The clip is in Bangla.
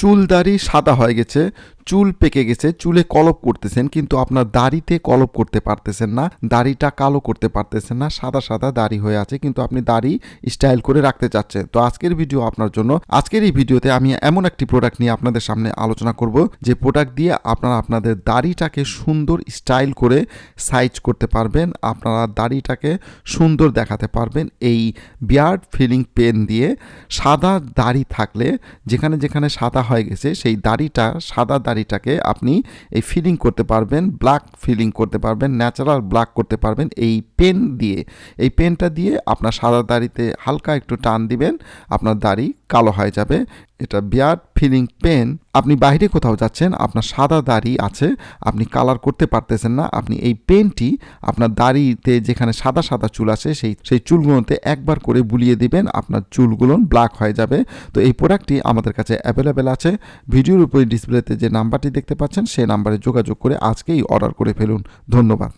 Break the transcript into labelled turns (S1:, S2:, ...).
S1: চুল দাড়ি সাদা হয়ে গেছে, চুল পেকে গেছে, চুলে কলপ করতেছেন, কিন্তু আপনার দাড়িতে কলপ করতে পারতেছেন না, দাড়িটা কালো করতে পারতেছেন না, সাদা সাদা দাড়ি হয়ে আছে, কিন্তু আপনি দাড়ি স্টাইল করে রাখতে চাচ্ছেন। তো আজকের ভিডিও আপনার জন্য, আজকের এই ভিডিওতে আমি এমন একটি প্রোডাক্ট নিয়ে আপনাদের সামনে আলোচনা করব, যে প্রোডাক্ট দিয়ে আপনারা আপনাদের দাড়িটাকে সুন্দর স্টাইল করে সাইজ করতে পারবেন, আপনারা দাড়িটাকে সুন্দর দেখাতে পারবেন, এই বিয়ার্ড ফিলিং পেন দিয়ে সাদা দাড়ি থাকলে, যেখানে যেখানে সাদা হয়ে গেছে, সেই দাড়িটা, সাদা দাড়িটাকে আপনি এই ফিলিং করতে পারবেন, ব্ল্যাক ফিলিং করতে পারবেন, ন্যাচারাল ব্ল্যাক করতে পারবেন। এই পেন দিয়ে, এই পেনটা দিয়ে আপনার সাদা দাড়িতে হালকা একটু টান দিবেন, আপনার দাড়ি কালো হয়ে যাবে। এটা বিয়ার্ড ফিলিং পেন আপনি বাইরে কোথাও যাচ্ছেন, আপনার সাদা দাড়ি আছে, আপনি কালার করতে পারতেছেন না, আপনি এই পেনটি আপনার দাড়িতে যেখানে সাদা সাদা চুল আছে সেই সেই চুলগুলোতে একবার করে বুলিয়ে দিবেন, আপনার চুলগুলো ব্ল্যাক হয়ে যাবে। তো এই প্রোডাক্টটি আমাদের কাছে অ্যাভেলেবেল আছে। ভিডিওর উপরে ডিসপ্লেতে যে নাম্বারটি দেখতে পাচ্ছেন, সেই নাম্বারে যোগাযোগ করে আজকেই অর্ডার করে ফেলুন। ধন্যবাদ।